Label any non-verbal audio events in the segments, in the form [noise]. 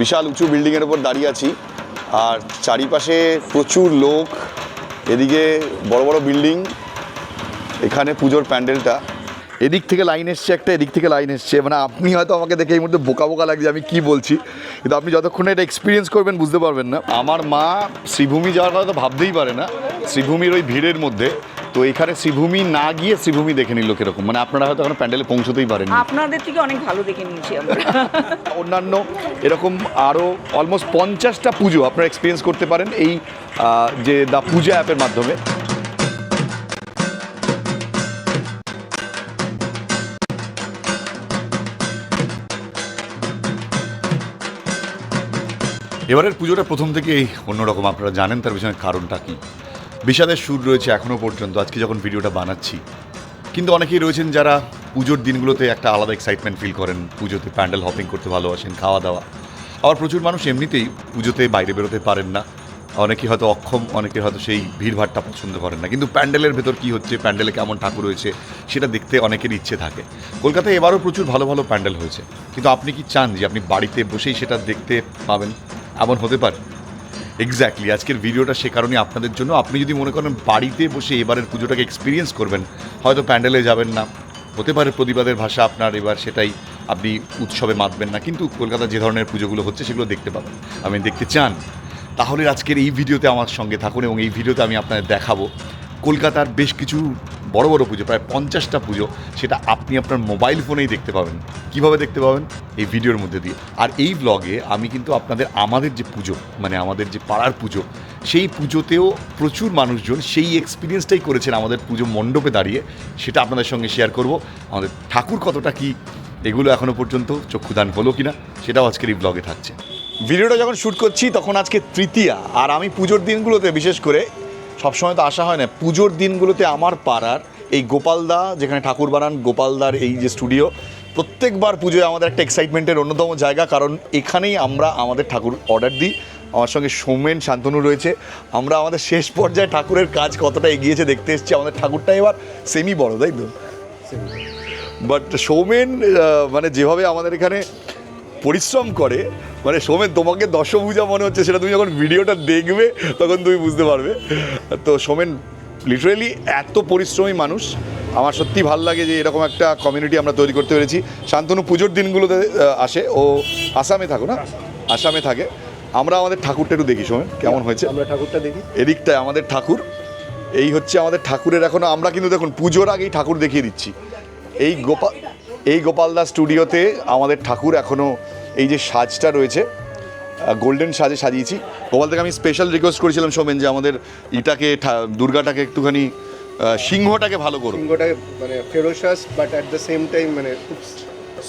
বিশাল উঁচু বিল্ডিংয়ের ওপর দাঁড়িয়ে আছি। আর চারিপাশে প্রচুর লোক, এদিকে বড় বড় বিল্ডিং এখানে পুজোর প্যান্ডেলটা। এদিক থেকে লাইন এসছে একটা, এদিক থেকে লাইন এসছে। মানে আপনি হয়তো আমাকে দেখে এই মুহূর্তে বোকা বোকা লাগছে আমি কি বলছি। কিন্তু আপনি যতক্ষণ এটা এক্সপিরিয়েন্স করবেন, বুঝতে পারবেন না। আমার মা শ্রীভূমি যাওয়ার কথা তো ভাবতেই পারে না। শ্রীভূমির ওই ভিড়ের মধ্যে তো এখানে শ্রীভূমি না গিয়ে শ্রীভূমি দেখে নিল কীরকম? মানে আপনারা হয়তো এখন প্যান্ডেলে পৌঁছতেই পারেন আপনাদের থেকে অনেক ভালো দেখে নিয়েছি আমরা। [laughs] অন্যান্য এরকম আরও অলমোস্ট পঞ্চাশটা পুজো আপনারা এক্সপিরিয়েন্স করতে পারেন এই যে দ্য পূজা অ্যাপের মাধ্যমে। এবারের পুজোটা প্রথম থেকেই অন্যরকম আপনারা জানেন তার পিছনে কারণটা কি? বিষাদের সুর রয়েছে এখনও পর্যন্ত, আজকে যখন ভিডিওটা বানাচ্ছি। কিন্তু অনেকেই রয়েছেন যারা পুজোর দিনগুলোতে একটা আলাদা এক্সাইটমেন্ট ফিল করেন, পুজোতে প্যান্ডেল হপিং করতে ভালোবাসেন খাওয়া দাওয়া আবার প্রচুর মানুষ এমনিতেই পুজোতে বাইরে বেরোতে পারেন না। অনেকে হয়তো অক্ষম অনেকে হয়তো সেই ভিড়ভাড়টা পছন্দ করেন না। কিন্তু প্যান্ডেলের ভেতর কী হচ্ছে, প্যান্ডেলে কেমন ঠাকুর রয়েছে, সেটা দেখতে অনেকের ইচ্ছে থাকে। কলকাতায় এবারও প্রচুর ভালো ভালো প্যান্ডেল হয়েছে। কিন্তু আপনি কি চান যে আপনি বাড়িতে বসেই সেটা দেখতে পাবেন? এমন হতে পারে? এক্স্যাক্টলি আজকের ভিডিওটা সে কারণে আপনাদের জন্য। আপনি যদি মনে করেন বাড়িতে বসে এবারের পুজোটাকে এক্সপিরিয়েন্স করবেন, হয়তো প্যান্ডেলে যাবেন না। হতে পারে প্রতিবাদের ভাষা আপনার, এবার সেটাই আপনি উৎসবে মাতবেন না। কিন্তু কলকাতা যে ধরনের পুজোগুলো হচ্ছে সেগুলো দেখতে পাবেন। আমি দেখতে চান। তাহলে আজকের এই ভিডিওতে আমার সঙ্গে থাকুন এবং এই ভিডিওতে আমি আপনাদের দেখাবো। কলকাতার বেশ কিছু বড় বড় পুজো, প্রায় পঞ্চাশটা পুজো, সেটা আপনি আপনার মোবাইল ফোনেই দেখতে পাবেন। কীভাবে দেখতে পাবেন? এই ভিডিওর মধ্যে দিয়ে। আর এই ব্লগে আমি কিন্তু আপনাদের আমাদের যে পুজো মানে আমাদের যে পাড়ার পুজো, সেই পুজোতেও প্রচুর মানুষজন সেই এক্সপিরিয়েন্সটাই করেছেন আমাদের পুজো মণ্ডপে দাঁড়িয়ে। সেটা আপনাদের সঙ্গে শেয়ার করব। আমাদের ঠাকুর কতটা কি, এগুলো এখনও পর্যন্ত চক্ষুদান হলো কিনা, সেটাও আজকের এই ব্লগে থাকছে। ভিডিওটা যখন শ্যুট করছি, তখন আজকে তৃতীয়া। আর আমি পুজোর দিনগুলোতে বিশেষ করে সবসময় তো আসা হয় না। পুজোর দিনগুলোতে আমার পাড়ার এই গোপালদা যেখানে ঠাকুর বানান গোপালদার এই যে স্টুডিও প্রত্যেকবার পুজোয় আমাদের একটা এক্সাইটমেন্টের অন্যতম জায়গা কারণ এখানেই আমরা আমাদের ঠাকুর অর্ডার দিই। আমার সঙ্গে সৌমেন শান্তনু রয়েছে। আমরা আমাদের শেষ পর্যায়ে ঠাকুরের কাজ কতটা এগিয়েছে দেখতে এসেছি আমাদের ঠাকুরটা এবার সেমি বড় তাই তো? বাট সৌমেন মানে যেভাবে আমাদের এখানে পরিশ্রম করে মানে সোমেন তোমাকে দশভূজা মনে হচ্ছে সেটা তুমি যখন ভিডিওটা দেখবে তখন তুমি বুঝতে পারবে। তো সোমেন লিটারেলি এত পরিশ্রমী মানুষ আমার সত্যি ভালো লাগে যে এরকম একটা কমিউনিটি আমরা তৈরি করতে পেরেছি। শান্তনু পুজোর দিনগুলোতে আসে। ও আসামে থাকো না? আসামে থাকে। আমরা আমাদের ঠাকুরটা একটু দেখি সোমেন কেমন হয়েছে? আমরা ঠাকুরটা দেখি। এদিকটায় আমাদের ঠাকুর। এই হচ্ছে আমাদের ঠাকুরের এখনও আমরা কিন্তু দেখুন পুজোর আগেই ঠাকুর দেখিয়ে দিচ্ছি। এই গোপাল এই গোপালদা স্টুডিওতে আমাদের ঠাকুর এখনও এই যে সাজটা রয়েছে গোল্ডেন সাজে সাজিয়েছি। গোপাল থেকে আমি স্পেশাল রিকোয়েস্ট করেছিলাম সোমেন যে আমাদের ইটাকে দুর্গাটাকে একটুখানি সিংহটাকে ভালো করুন সিংহটা মানে ferocious but at the same time মানে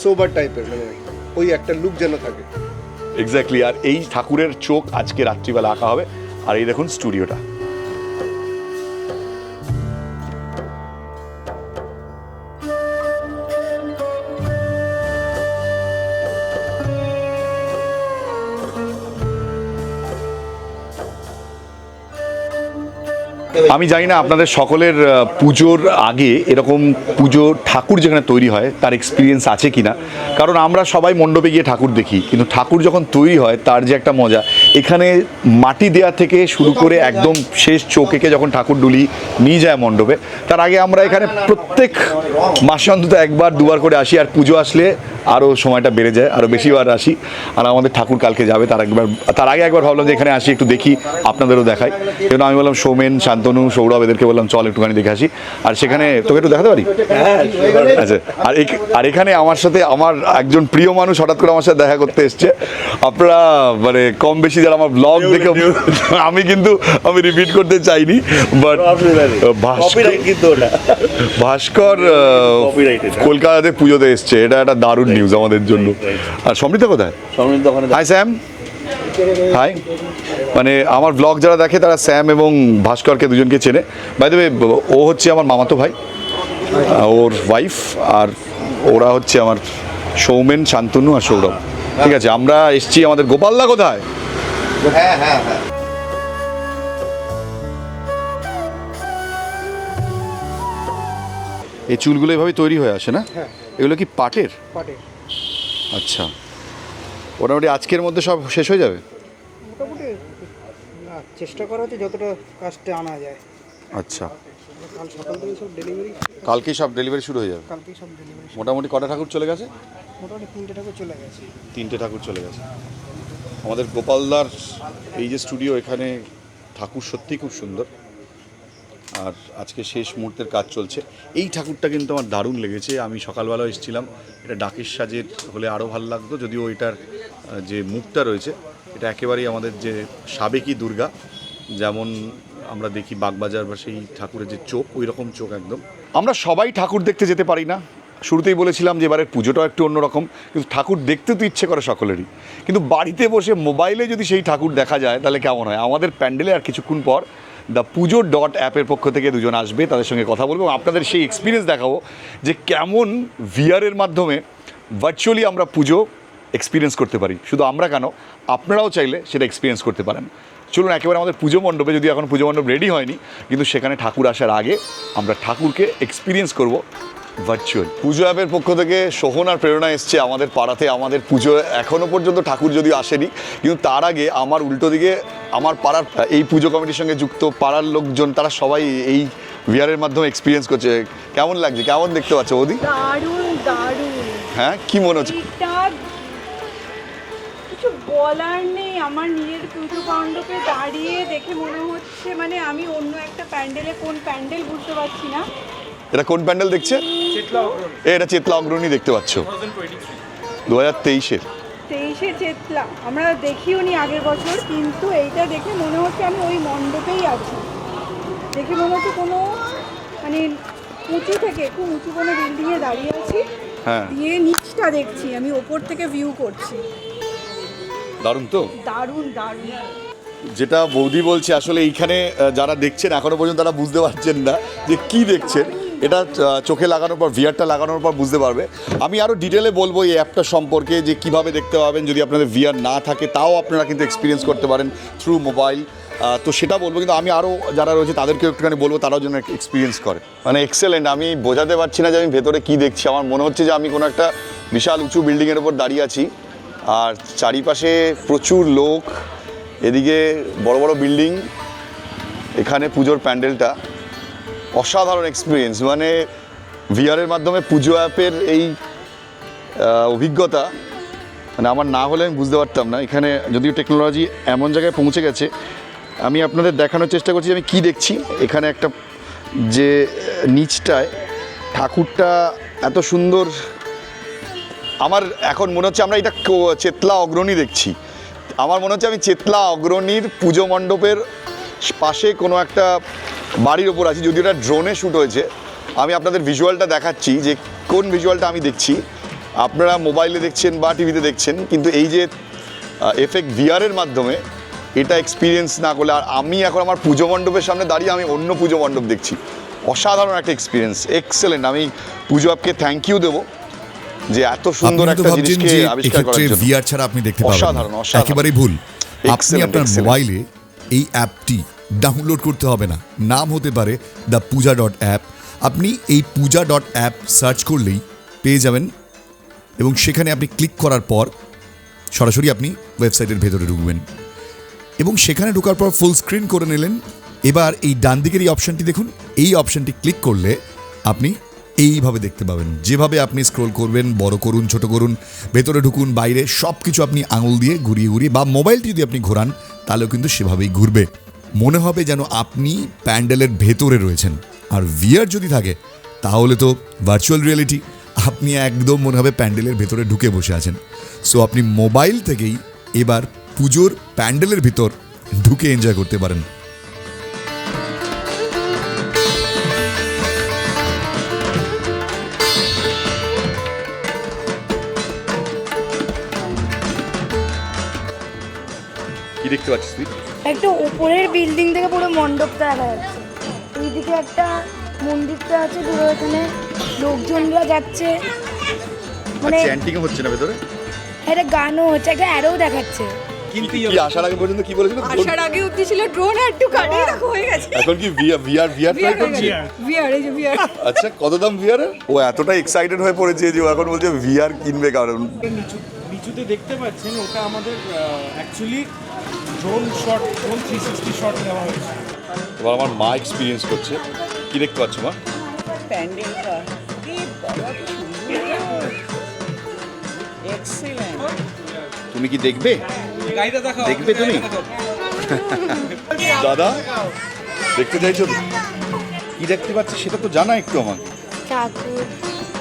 সোবার টাইপের মানে ওই একটা লুক যেন থাকে। এক্স্যাক্টলি আর এই ঠাকুরের চোখ আজকে রাত্রিবেলা আঁকা হবে। আর এই দেখুন স্টুডিওটা। আমি জানি না আপনাদের সকলের পুজোর আগে এরকম পুজো ঠাকুর যেখানে তৈরি হয়, তার এক্সপিরিয়েন্স আছে কিনা? কারণ আমরা সবাই মণ্ডপে গিয়ে ঠাকুর দেখি, কিন্তু ঠাকুর যখন তৈরি হয়, তার যে একটা মজা। এখানে মাটি দেওয়া থেকে শুরু করে একদম শেষ চোখেকে যখন ঠাকুর ডুলি নিয়ে যায় মণ্ডপে তার আগে আমরা এখানে প্রত্যেক মাসে অন্তত একবার দুবার করে আসি আর পুজো আসলে আরও সময়টা বেড়ে যায় আরও বেশিবার আসি। আর আমাদের ঠাকুর কালকে যাবে তার একবার তার আগে একবার ভাবলাম যে এখানে আসি একটু দেখি আপনাদেরও দেখাই। সেজন্য আমি বললাম সৌমেন শান্তনু সৌরভ এদেরকে বললাম চল একটুখানি দেখে আসি। আর সেখানে তোকে একটু দেখাতে পারি? আচ্ছা আর আর এখানে আমার সাথে আমার একজন প্রিয় মানুষ হঠাৎ করে আমার সাথে দেখা করতে এসছে। আপনারা মানে কম বেশি যারা আমার ব্লগ দেখে [laughs] আমি কিন্তু আমি রিপিট করতে চাইনি বাট ভাস্কর কিন্তু ভাস্কর কলকাতাতে পুজোতে এসছে। এটা একটা দারুণ নিউজ আমাদের জন্য। আর সমৃদ্ধ কোথায়? হাই স্যাম হাই মানে আমার ব্লগ যারা দেখে তারা স্যাম এবং ভাস্করকে দুজনকে চেনে। বাই দ্য ও হচ্ছে আমার মামাতো ভাই ওর ওয়াইফ আর ওরা হচ্ছে আমার সৌমেন শান্তনু আর সৌরভ। ঠিক আছে আমরা এসছি আমাদের গোপালদা কোথায়? এই চুলগুলো এভাবে তৈরি হয়ে আসে না? এগুলো কি পাটের? পাটে আচ্ছা। মোটামুটি আজকের মধ্যে সব শেষ হয়ে যাবে? মোটামুটি না চেষ্টা করা হচ্ছে যতটা কাজটা আনা যায়। আচ্ছা। কাল সকাল থেকে সব ডেলিভারি কালকেই সব ডেলিভারি শুরু হয়ে যাবে? কালকেই সব ডেলিভারি মোটামুটি কটা ঠাকুর চলে গেছে? মোটামুটি তিনটে টাকা চলে গেছে। তিনটে ঠাকুর চলে গেছে। আমাদের গোপালদার এই যে স্টুডিও এখানে ঠাকুর সত্যিই খুব সুন্দর। আর আজকে শেষ মুহূর্তের কাজ চলছে। এই ঠাকুরটা কিন্তু আমার দারুণ লেগেছে। আমি সকালবেলা এসেছিলাম। এটা ডাকের সাজের হলে আরও ভালো লাগতো। যদিও এটার যে মুখটা রয়েছে, এটা একেবারেই আমাদের যে সাবেকি দুর্গা, যেমন আমরা দেখি বাগবাজার বা সেই ঠাকুরের যে চোখ, ওই রকম চোখ একদম। আমরা সবাই ঠাকুর দেখতে যেতে পারি না। শুরুতেই বলেছিলাম যে এবারের পুজোটাও একটু অন্যরকম, কিন্তু ঠাকুর দেখতে তো ইচ্ছে করে সকলেরই। কিন্তু বাড়িতে বসে মোবাইলে যদি সেই ঠাকুর দেখা যায়, তাহলে কেমন হয়? আমাদের প্যান্ডেলে আর কিছুক্ষণ পর দ্য পুজো ডট অ্যাপের পক্ষ থেকে দুজন আসবে, তাদের সঙ্গে কথা বলব এবং আপনাদের সেই এক্সপিরিয়েন্স দেখাবো যে কেমন ভিআরের মাধ্যমে ভার্চুয়ালি আমরা পুজো এক্সপিরিয়েন্স করতে পারি। শুধু আমরা কেন, আপনারাও চাইলে সেটা এক্সপিরিয়েন্স করতে পারেন। চলুন, একেবারে আমাদের পুজো মণ্ডপে, যদি এখন পুজো মণ্ডপ রেডি হয়নি, কিন্তু সেখানে ঠাকুর আসার আগে আমরা ঠাকুরকে এক্সপিরিয়েন্স করব। ভার্চুয়াল পুজো অ্যাপের পক্ষ থেকে সোহন আর প্রেরণা এসছে আমাদের পাড়াতে। আমাদের পুজো এখনও পর্যন্ত ঠাকুর যদিও আসেনি কিন্তু তার আগে আমার উল্টো দিকে আমার পাড়ার এই পুজো কমিটির সঙ্গে যুক্ত পাড়ার লোকজন তারা সবাই এই ভিআরের মাধ্যমে এক্সপিরিয়েন্স করছে। কেমন লাগছে? কেমন দেখতে পাচ্ছ ওদি দারুণ দারুণ। হ্যাঁ কি মনে হচ্ছে? কিছু বলার নেই। আমার নিজের পুজো মণ্ডপে দাঁড়িয়ে দেখে মনে হচ্ছে মানে আমি অন্য একটা প্যান্ডেলে কোন প্যান্ডেল বুঝতে পারছি না। এটা কোন প্যান্ডেল দেখছে? এটা চেতলা অগ্রণী দেখতে পাচ্ছ। দু হাজার তেইশের। তেইশে চেতলা। আমরা দেখিও নি আগের বছর কিন্তু এইটা দেখে মনে হচ্ছে আমি ওই মণ্ডপেই আছি। দেখে মনে হচ্ছে কোনো মানে উঁচু থেকে খুব উঁচু কোনো বিল্ডিংয়ে দাঁড়িয়ে আছি। হ্যাঁ। দিয়ে নিচটা দেখছি আমি ওপর থেকে ভিউ করছি। দারুণ তো? দারুণ দারুণ। যেটা বৌদি বলছে আসলে এইখানে যারা দেখছেন এখনও পর্যন্ত তারা বুঝতে পারছেন না যে কি দেখছেন। এটা চোখে লাগানোর পর ভিআরটা লাগানোর পর বুঝতে পারবে। আমি আরও ডিটেলে বলব এই অ্যাপটা সম্পর্কে যে কীভাবে দেখতে পাবেন যদি আপনাদের ভিআর না থাকে, তাও আপনারা কিন্তু এক্সপিরিয়েন্স করতে পারেন থ্রু মোবাইল তো সেটা বলব, কিন্তু আমি আরও যারা রয়েছে, তাদেরকেও একটুখানি বলব, তারাও যেন এক্সপিরিয়েন্স করে। মানে এক্সেলেন্ট আমি বোঝাতে পারছি না যে আমি ভেতরে কি দেখছি। আমার মনে হচ্ছে যে আমি কোনো একটা বিশাল উঁচু বিল্ডিংয়ের উপর দাঁড়িয়ে আছি, আর চারিপাশে প্রচুর লোক, এদিকে বড় বড় বিল্ডিং এখানে পুজোর প্যান্ডেলটা। অসাধারণ এক্সপিরিয়েন্স মানে ভিআরের মাধ্যমে পুজো অ্যাপের এই অভিজ্ঞতা মানে আমার না হলে আমি বুঝতে পারতাম না। এখানে যদিও টেকনোলজি এমন জায়গায় পৌঁছে গেছে, আমি আপনাদের দেখানোর চেষ্টা করছি আমি কী দেখছি। এখানে একটা যে নিচটায় ঠাকুরটা এত সুন্দর, আমার এখন মনে হচ্ছে আমরা এটা চেতলা অগ্রণী দেখছি। আমার মনে হচ্ছে আমি চেতলা অগ্রণীর পুজো মণ্ডপের পাশে কোনো একটা বাড়ির ওপর আছি যদি ওটা ড্রোনে শ্যুট হয়েছে। আমি আপনাদের ভিজুয়ালটা দেখাচ্ছি যে কোন ভিজুয়ালটা আমি দেখছি। আপনারা মোবাইলে দেখছেন বা টিভিতে দেখছেন কিন্তু এই যে এফেক্ট ভিআরের মাধ্যমে এটা এক্সপিরিয়েন্স না করলে আর আমি এখন আমার পুজো মণ্ডপের সামনে দাঁড়িয়ে আমি অন্য পুজো মণ্ডপ দেখছি। অসাধারণ একটা এক্সপিরিয়েন্স এক্সেলেন্ট আমি পুজো অ্যাপকে থ্যাংক ইউ দেবো যে এত সুন্দর একটা জিনিসকে আবিষ্কার করার জন্য। ভিআর ছাড়া আপনি দেখতে পাবেন অসাধারণ, অসাধারণ। একেবারেই ভুল। আপনি আপনার মোবাইলে এই অ্যাপটি ডাউনলোড করতে হবে না। নাম হতে পারে দ্য পূজা ডট অ্যাপ। আপনি এই পূজা ডট অ্যাপ সার্চ করলেই পেয়ে যাবেন এবং সেখানে আপনি ক্লিক করার পর সরাসরি আপনি ওয়েবসাইটের ভেতরে ঢুকবেন। এবং সেখানে ঢোকার পর ফুল স্ক্রিন করে নিলেন। এবার এই ডান দিকের এই অপশনটি দেখুন। এই অপশনটি ক্লিক করলে আপনি এইভাবে দেখতে পাবেন। যেভাবে আপনি স্ক্রোল করবেন, বড় করুন, ছোট করুন, ভেতরে ঢুকুন, বাইরে সব কিছু আপনি আঙুল দিয়ে ঘুরিয়ে ঘুরিয়ে বা মোবাইলটি যদি আপনি ঘোরান, তাহলেও কিন্তু সেভাবেই ঘুরবে। মনে হবে যেন আপনি প্যান্ডেলের ভেতরে রয়েছেন। আর ভিআর যদি থাকে, তাহলে তো ভার্চুয়াল রিয়েলিটি আপনি একদম মনে হবে প্যান্ডেলের ভেতরে ঢুকে বসে আছেন। সো আপনি মোবাইল থেকেই এবার পুজোর প্যান্ডেলের ভিতর ঢুকে এনজয় করতে পারেন। দেখতে পাচ্ছিস তুই? একটা উপরের বিল্ডিং থেকে পুরো মণ্ডপটা দেখা যাচ্ছে। এইদিকে একটা মন্দিরটা আছে পুরো এখানে লোকজনরা যাচ্ছে। মানে চ্যান্টিং হচ্ছে না ভেতরে? একটা গানও হচ্ছে একটা অ্যারোও দেখাচ্ছে। কি আসার আগে পর্যন্ত কি বলেছিল? আসার আগে অব্দি ছিল ড্রোন আর একটু কাটিয়ে দেখো হয়ে গেছে। এখন কি ভিআর ভিআর ভিআর ট্রাই করছি ভিআর এই যে ভিআর আচ্ছা কত দাম ভিআর ও এতটা এক্সাইটেড হয়ে পড়েছে যে ও এখন বলছে ভিআর কিনবে কারণ। নিচুতে দেখতে পাচ্ছেন ওটা আমাদের actually drone shot drone three sixty shot নেওয়া হয়েছে। এবার আমার মা এক্সপিরিয়েন্স করছে। কি দেখতে পাচ্ছ মা? প্যান্ডেলটা। তুমি কি দেখবে? দেখবে তুমি? [laughs] দাদা দেখতে চাইছো তো? কি দেখতে পাচ্ছি সেটা তো জানা একটু আমার ঠাকুর।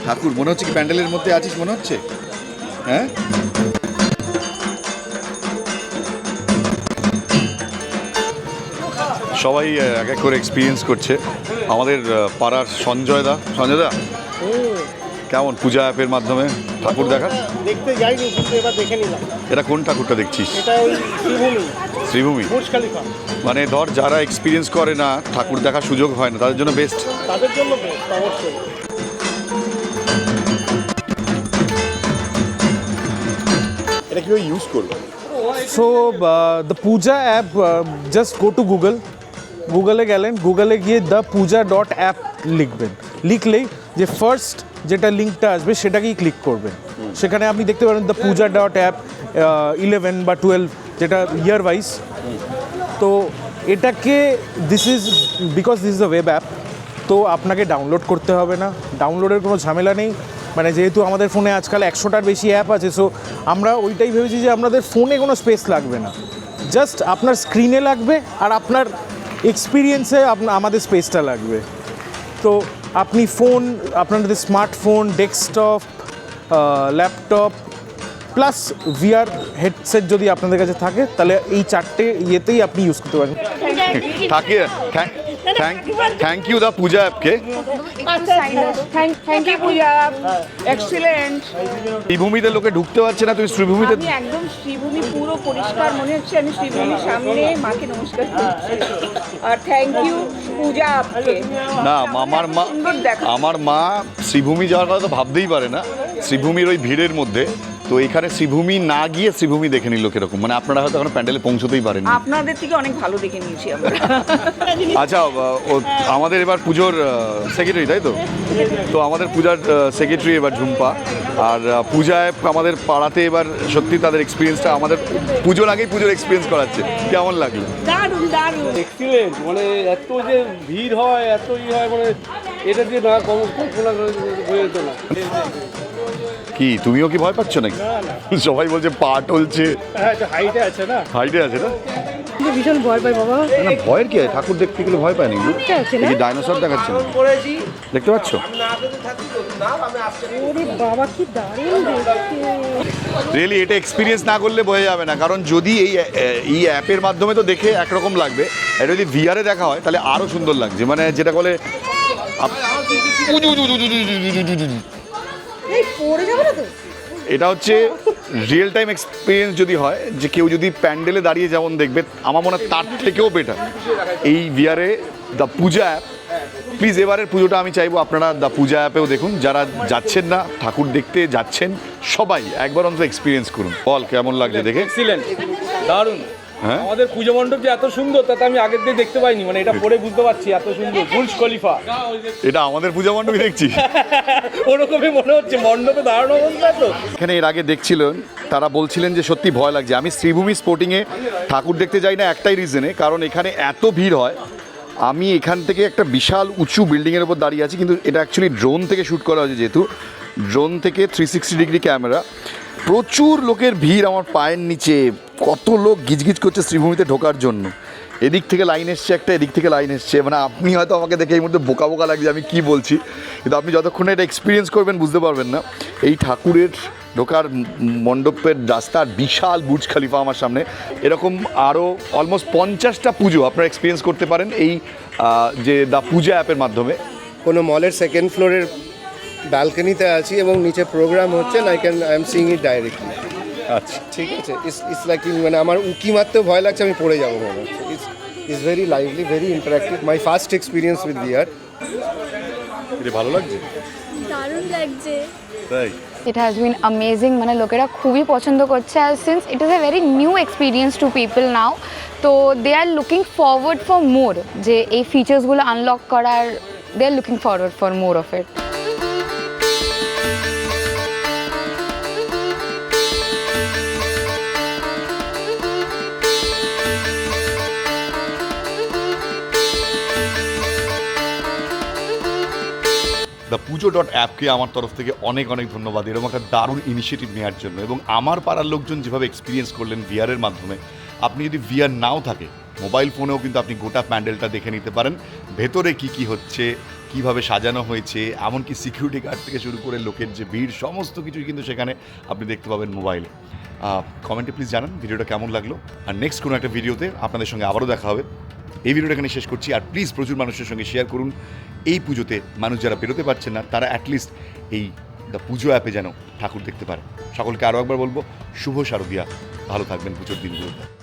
ঠাকুর মনে হচ্ছে কি প্যান্ডেলের মধ্যে আছিস মনে হচ্ছে? হ্যাঁ? সবাই এক এক করে এক্সপিরিয়েন্স করছে। আমাদের পাড়ার সঞ্জয় দা। সঞ্জয় দা? কেমন পূজা অ্যাপের মাধ্যমে? ঠাকুর দেখা? দেখতে যাইনি কিন্তু এবার দেখে নিলাম। এটা কোন ঠাকুরটা দেখছিস? এটা ওই শ্রীভূমি। মানে ধর যারা এক্সপিরিয়েন্স করে না ঠাকুর দেখার সুযোগ হয় না তাদের জন্য বেস্ট তাদের জন্য বেস্ট অবশ্যই। এটা কীভাবে ইউজ করব? So the Puja app just go to Google গুগলে গেলেন গুগলে গিয়ে দ্য পূজা ডট অ্যাপ লিখবেন। লিখলেই যে ফার্স্ট যেটা লিঙ্কটা আসবে, সেটাকেই ক্লিক করবেন। সেখানে আপনি দেখতে পারেন the Puja dot app eleven বা টুয়েলভ যেটা ইয়ার ওয়াইজ তো এটাকে this is because this is the web app তো আপনাকে ডাউনলোড করতে হবে না। ডাউনলোডের কোনো ঝামেলা নেই। মানে যেহেতু আমাদের ফোনে আজকাল একশোটার বেশি অ্যাপ আছে সো আমরা ওইটাই ভেবেছি যে আপনাদের ফোনে কোনো স্পেস লাগবে না। জাস্ট আপনার স্ক্রিনে লাগবে আর আপনার এক্সপিরিয়েন্সে আমাদের স্পেসটা লাগবে। তো আপনি ফোন আপনাদের smartphone desktop laptop plus VR headset যদি আপনাদের কাছে থাকে, তাহলে এই চারটে ইয়েতেই আপনি ইউজ করতে পারেন থাকে thank you the Puja অ্যাপকে। Thank you Puja. Excellent শ্রীভূমিতে লোকে ঢুকতে পারছে না তুমি শ্রীভূমিতে আমি একদম শ্রীভূমি পুরো পরিষ্কার মনে হচ্ছে আমি শ্রীভূমির সামনে মাকে নমস্কার করছি। আর থ্যাংক ইউ পূজা আপকে না আমার মা আমার মা শ্রীভূমি যাওয়ার কথা তো ভাবতেই পারে না। শ্রীভূমির ওই ভিড়ের মধ্যে তো এখানে শ্রীভূমি না গিয়ে শ্রীভূমি দেখে নিল কীরকম? মানে আপনারা হয়তো এখন প্যান্ডেলে পৌঁছতেই পারেন আপনাদের থেকে অনেক ভালো দেখে নিয়েছি আমরা। আচ্ছা ও আমাদের এবার পুজোর সেক্রেটারি তাই তো? তো আমাদের পূজার সেক্রেটারি এবার ঝুম্পা। আর পূজায় আমাদের পাড়াতে এবার সত্যি তাদের এক্সপিরিয়েন্সটা আমাদের পুজোর আগেই পুজোর এক্সপিরিয়েন্স করাচ্ছে। কেমন লাগল? দারুণ দারুণ। এক্সিলেন্ট মানে এত যে ভিড় হয় এত ই হয় মানে এটা দিয়ে না কম কল্পনা হয়ে যেত না। কি? তুমিও কি ভয় পাচ্ছ নাকি? সবাই বলছে পা টলছে। হ্যাঁ হাইটে আছে না? হাইটে আছে না? ভীষণ ভয় পাই বাবা। না, ভয়ের কি? আছে? ঠাকুর দেখতে গেলে ভয় পায় নাকি? এই ডাইনোসর দেখাচ্ছে? দেখতে পাচ্ছ? ওরে বাবা কি দারুণ রিয়েলি এটা এক্সপিরিয়েন্স না করলে বোঝা যাবে না কারণ যদি এই এই অ্যাপের মাধ্যমে তো দেখে একরকম লাগবে এটা যদি ভিআরে দেখা হয় তাহলে আরও সুন্দর লাগছে। মানে যেটা বলে এটা হচ্ছে রিয়েল টাইম এক্সপিরিয়েন্স যদি হয়, যে কেউ যদি প্যান্ডেলে দাঁড়িয়ে যেমন দেখবে, আমার মনে হয় তার থেকেও বেটার এই ভিআরে দ্য পূজা অ্যাপ প্লিজ এবারের পুজোটা আমি চাইব আপনারা দ্য পূজা অ্যাপেও দেখুন। যারা যাচ্ছেন না, ঠাকুর দেখতে যাচ্ছেন, সবাই একবার অন্তত এক্সপিরিয়েন্স করুন। বল, কেমন লাগছে দেখে? দারুণ। আমাদের পুজো মণ্ডপ যে এত সুন্দর তাতে আমি আগের দিয়ে দেখতে পাইনি মানে এটা পরে বুঝতে পারছি এত সুন্দর বুর্জ খলিফা। এটা আমাদের পূজা মণ্ডপই দেখছি। [laughs] ওরকমই মনে হচ্ছে মণ্ডপে দাঁড়ানো অবস্থা তো। এখানে এর আগে দেখছিলেন তারা বলছিলেন যে সত্যি ভয় লাগছে। আমি শ্রীভূমি স্পোর্টিংয়ে ঠাকুর দেখতে যাই না একটাই রিজনে কারণ এখানে এত ভিড় হয়। আমি এখান থেকে একটা বিশাল উঁচু বিল্ডিংয়ের উপর দাঁড়িয়ে আছি কিন্তু এটা অ্যাকচুয়ালি ড্রোন থেকে শ্যুট করা হয়েছে যেহেতু। ড্রোন থেকে থ্রি সিক্সটি ডিগ্রি ক্যামেরা প্রচুর লোকের ভিড় আমার পায়ের নিচে। কত লোক গিজগিজ করছে শ্রীভূমিতে ঢোকার জন্য। এদিক থেকে লাইন এসছে একটা, এদিক থেকে লাইন এসছে। মানে আপনি হয়তো আমাকে দেখে এই মধ্যে বোকা বোকা লাগছে আমি কি বলছি। কিন্তু আপনি যতক্ষণ এটা এক্সপিরিয়েন্স করবেন, বুঝতে পারবেন না। এই ঠাকুরের ঢোকার মণ্ডপের রাস্তার বিশাল বুর্জ খালিফা আমার সামনে। এরকম আরও অলমোস্ট পঞ্চাশটা পুজো আপনারা এক্সপিরিয়েন্স করতে পারেন এই যে দ্য পূজা অ্যাপের মাধ্যমে। কোনো মলের সেকেন্ড ফ্লোরের ব্যালকনিতে আছি এবং নিচে প্রোগ্রাম হচ্ছে I can I am seeing it directly আচ্ছা ঠিক আছে। ইটস ইটস লাইক মানে আমার উকি মারতেও ভয় লাগছে আমি পড়ে যাব মনে হচ্ছে। It's it's very lively very interactive my first experience with এটা ভালো লাগছে? দারুণ লাগছে। তাই? ইট হ্যাজ বিন অ্যামেজিং মানে লোকেরা খুবই পছন্দ করছে আর since it is a very new experience to people now তো they are looking forward for more যে এই ফিচার্সগুলো আনলক করার they are looking forward for more of it Pujo dot অ্যাপকে আমার তরফ থেকে অনেক অনেক ধন্যবাদ। এরকম একটা দারুণ ইনিশিয়েটিভ নেওয়ার জন্য এবং আমার পাড়ার লোকজন যেভাবে এক্সপিরিয়েন্স করলেন ভিআরের মাধ্যমে, আপনি যদি ভিআর নাও থাকে মোবাইল ফোনেও কিন্তু আপনি গোটা প্যান্ডেলটা দেখে নিতে পারেন। ভেতরে কি কি হচ্ছে, কীভাবে সাজানো হয়েছে, এমনকি সিকিউরিটি গার্ড থেকে শুরু করে লোকের যে ভিড়, সমস্ত কিছুই কিন্তু সেখানে আপনি দেখতে পাবেন মোবাইলে কমেন্টে প্লিজ জানান ভিডিওটা কেমন লাগল? আর নেক্সট কোনো একটা ভিডিওতে আপনাদের সঙ্গে আবারও দেখা হবে। এই ভিডিওটা এখানে শেষ করছি। আর প্লিজ প্রচুর মানুষের সঙ্গে শেয়ার করুন। এই পুজোতে মানুষ যারা বেরোতে পারছেন না, তারা অ্যাটলিস্ট এই দ্য পুজো অ্যাপে যেন ঠাকুর দেখতে পারে। সকলকে আরও একবার বলব, শুভ শারদিয়া। ভালো থাকবেন পুজোর দিনগুলোতে।